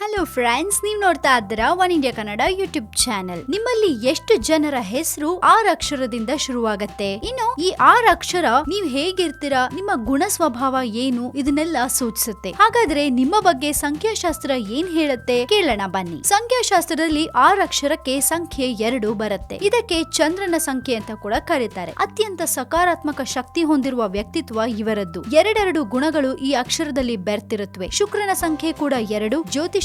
Hello friends ನೀವು ನೋಡ್ತಾ ಇದ್ದೀರಾ one India Kannada YouTube channel ನಿಮ್ಮಲ್ಲಿ ಎಷ್ಟು ಜನರ ಹೆಸರು ಆರ್ ಅಕ್ಷರದಿಂದ ಶುರುವಾಗತ್ತೆ? ಇನ್ನು ಈ ಆರ್ ಅಕ್ಷರ ನೀವು ಹೇಗಿರ್ತೀರಾ? ನಿಮ್ಮ ಗುಣ ಸ್ವಭಾವ ಏನು? ಇದನ್ನೆಲ್ಲ ಸೂಚಿಸುತ್ತೆ. ಹಾಗಾದ್ರೆ ನಿಮ್ಮ ಬಗ್ಗೆ ಸಂಖ್ಯಾಶಾಸ್ತ್ರ ಏನ್ ಹೇಳುತ್ತೆ? ಕೇಳೋಣ ಬನ್ನಿ. ಸಂಖ್ಯಾಶಾಸ್ತ್ರದಲ್ಲಿ ಆರ್ ಅಕ್ಷರಕ್ಕೆ ಸಂಖ್ಯೆ ಎರಡು ಬರುತ್ತೆ. ಇದಕ್ಕೆ ಚಂದ್ರನ ಸಂಖ್ಯೆ ಅಂತ ಕೂಡ ಕರೀತಾರೆ. ಅತ್ಯಂತ ಸಕಾರಾತ್ಮಕ ಶಕ್ತಿ ಹೊಂದಿರುವ ವ್ಯಕ್ತಿತ್ವ ಇವರದ್ದು. ಎರಡೆರಡು ಗುಣಗಳು ಈ ಅಕ್ಷರದಲ್ಲಿ ಬೆರ್ತಿರುತ್ತವೆ ಶುಕ್ರನ ಸಂಖ್ಯೆ ಕೂಡ ಎರಡು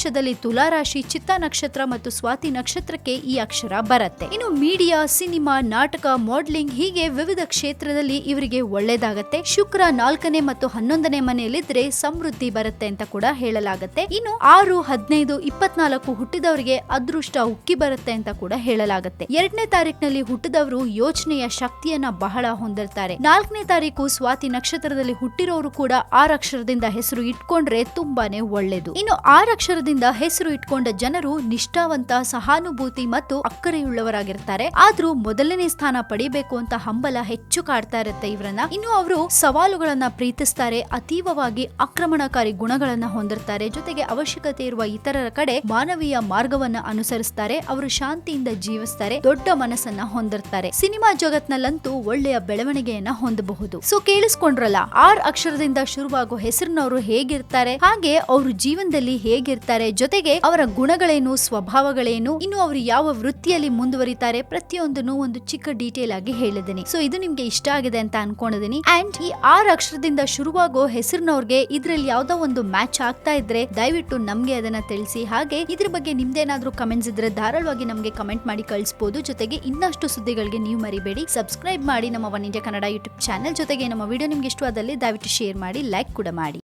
ಜ್ಯೋತಿಷದಲ್ಲಿ ತುಲಾರಾಶಿ, ಚಿತ್ತ ನಕ್ಷತ್ರ ಮತ್ತು ಸ್ವಾತಿ ನಕ್ಷತ್ರಕ್ಕೆ ಈ ಅಕ್ಷರ ಬರುತ್ತೆ. ಇನ್ನು ಮೀಡಿಯಾ, ಸಿನಿಮಾ, ನಾಟಕ, ಮಾಡೆಲಿಂಗ್ ಹೀಗೆ ವಿವಿಧ ಕ್ಷೇತ್ರದಲ್ಲಿ ಇವರಿಗೆ ಒಳ್ಳೇದಾಗತ್ತೆ ಶುಕ್ರ ನಾಲ್ಕನೇ ಮತ್ತು ಹನ್ನೊಂದನೇ ಮನೆಯಲ್ಲಿದ್ರೆ ಸಮೃದ್ಧಿ ಬರುತ್ತೆ ಅಂತ ಕೂಡ ಹೇಳಲಾಗತ್ತೆ. ಇನ್ನು ಆರು, ಹದಿನೈದು, ಇಪ್ಪತ್ನಾಲ್ಕು ಹುಟ್ಟಿದವರಿಗೆ ಅದೃಷ್ಟ ಉಕ್ಕಿ ಬರುತ್ತೆ ಅಂತ ಕೂಡ ಹೇಳಲಾಗುತ್ತೆ. ಎರಡನೇ ತಾರೀಕಿನಲ್ಲಿ ಹುಟ್ಟಿದವರು ಯೋಚನೆಯ ಶಕ್ತಿಯನ್ನ ಬಹಳ ಹೊಂದಿರ್ತಾರೆ. ನಾಲ್ಕನೇ ತಾರೀಕು ಸ್ವಾತಿ ನಕ್ಷತ್ರದಲ್ಲಿ ಹುಟ್ಟಿರೋರು ಕೂಡ ಆರಕ್ಷರದಿಂದ ಹೆಸರು ಇಟ್ಕೊಂಡ್ರೆ ತುಂಬಾನೇ ಒಳ್ಳೇದು. ಇನ್ನು ಆರ್ ಅಕ್ಷರದಿಂದ ಹೆಸರು ಇಟ್ಕೊಂಡ ಜನರು ನಿಷ್ಠಾವಂತ, ಸಹಾನುಭೂತಿ ಮತ್ತು ಅಕ್ಕರೆಯುಳ್ಳವರಾಗಿರ್ತಾರೆ. ಆದ್ರೂ ಮೊದಲನೇ ಸ್ಥಾನ ಪಡಿಬೇಕು ಅಂತ ಹಂಬಲ ಹೆಚ್ಚು ಕಾಡ್ತಾ ಇರುತ್ತೆ ಇವರನ್ನ. ಇನ್ನು ಅವರು ಸವಾಲುಗಳನ್ನ ಪ್ರೀತಿಸ್ತಾರೆ, ಅತೀವವಾಗಿ ಆಕ್ರಮಣಕಾರಿ ಗುಣಗಳನ್ನ ಹೊಂದಿರ್ತಾರೆ. ಜೊತೆಗೆ ಅವಶ್ಯಕತೆ ಇರುವ ಇತರರ ಕಡೆ ಮಾನವೀಯ ಮಾರ್ಗವನ್ನ ಅನುಸರಿಸ್ತಾರೆ, ಅವರು ಶಾಂತಿಯಿಂದ ಜೀವಿಸ್ತಾರೆ, ದೊಡ್ಡ ಮನಸ್ಸನ್ನ ಹೊಂದಿರ್ತಾರೆ. ಸಿನಿಮಾ ಜಗತ್ನಲ್ಲಂತೂ ಒಳ್ಳೆಯ ಬೆಳವಣಿಗೆಯನ್ನ ಹೊಂದಬಹುದು. ಸೊ ಕೇಳಿಸ್ಕೊಂಡ್ರಲ್ಲ, ಆರ್ ಅಕ್ಷರದಿಂದ ಶುರುವಾಗೋ ಹೆಸರಿನವರು ಹೇಗಿರ್ತಾರೆ? ಹಾಗೆ ಅವರು ಜೀವನದಲ್ಲಿ ಹೇಗಿರ್ತಾರೆ? ಜೊತೆಗೆ ಅವರ ಗುಣಗಳೇನು, ಸ್ವಭಾವಗಳೇನು, ಇನ್ನು ಅವರು ಯಾವ ವೃತ್ತಿಯಲ್ಲಿ ಮುಂದುವರಿತಾರೆ ಪ್ರತಿಯೊಂದನ್ನು ಒಂದು ಚಿಕ್ಕ ಡೀಟೇಲ್ ಆಗಿ ಹೇಳಿದ್ದೀನಿ. ಸೊ ಇದು ನಿಮ್ಗೆ ಇಷ್ಟ ಆಗಿದೆ ಅಂತ ಅನ್ಕೊಂಡಿದೀನಿ. ಅಂಡ್ ಈ ಆರ್ ಅಕ್ಷರದಿಂದ ಶುರುವಾಗೋ ಹೆಸರಿನವ್ರಿಗೆ ಇದ್ರಲ್ಲಿ ಯಾವ್ದೋ ಒಂದು ಮ್ಯಾಚ್ ಆಗ್ತಾ ಇದ್ರೆ ದಯವಿಟ್ಟು ನಮ್ಗೆ ಅದನ್ನ ತಿಳಿಸಿ. ಹಾಗೆ ಇದ್ರ ಬಗ್ಗೆ ನಿಮ್ದೇನಾದ್ರೂ ಕಮೆಂಟ್ಸ್ ಇದ್ರೆ ಧಾರಾಳವಾಗಿ ನಮ್ಗೆ ಕಮೆಂಟ್ ಮಾಡಿ ಕಳಿಸಬಹುದು ಜೊತೆಗೆ ಇನ್ನಷ್ಟು ಸುದ್ದಿಗಳಿಗೆ ನೀವು ಮರಿಬೇಡಿ. ಸಬ್ಸ್ಕ್ರೈಬ್ ಮಾಡಿ ನಮ್ಮ one India Kannada YouTube channel ಜೊತೆಗೆ ನಮ್ಮ ವಿಡಿಯೋ ನಿಮ್ಗೆ ಇಷ್ಟವಾದಲ್ಲಿ ದಯವಿಟ್ಟು ಶೇರ್ ಮಾಡಿ ಲೈಕ್ ಕೂಡ ಮಾಡಿ.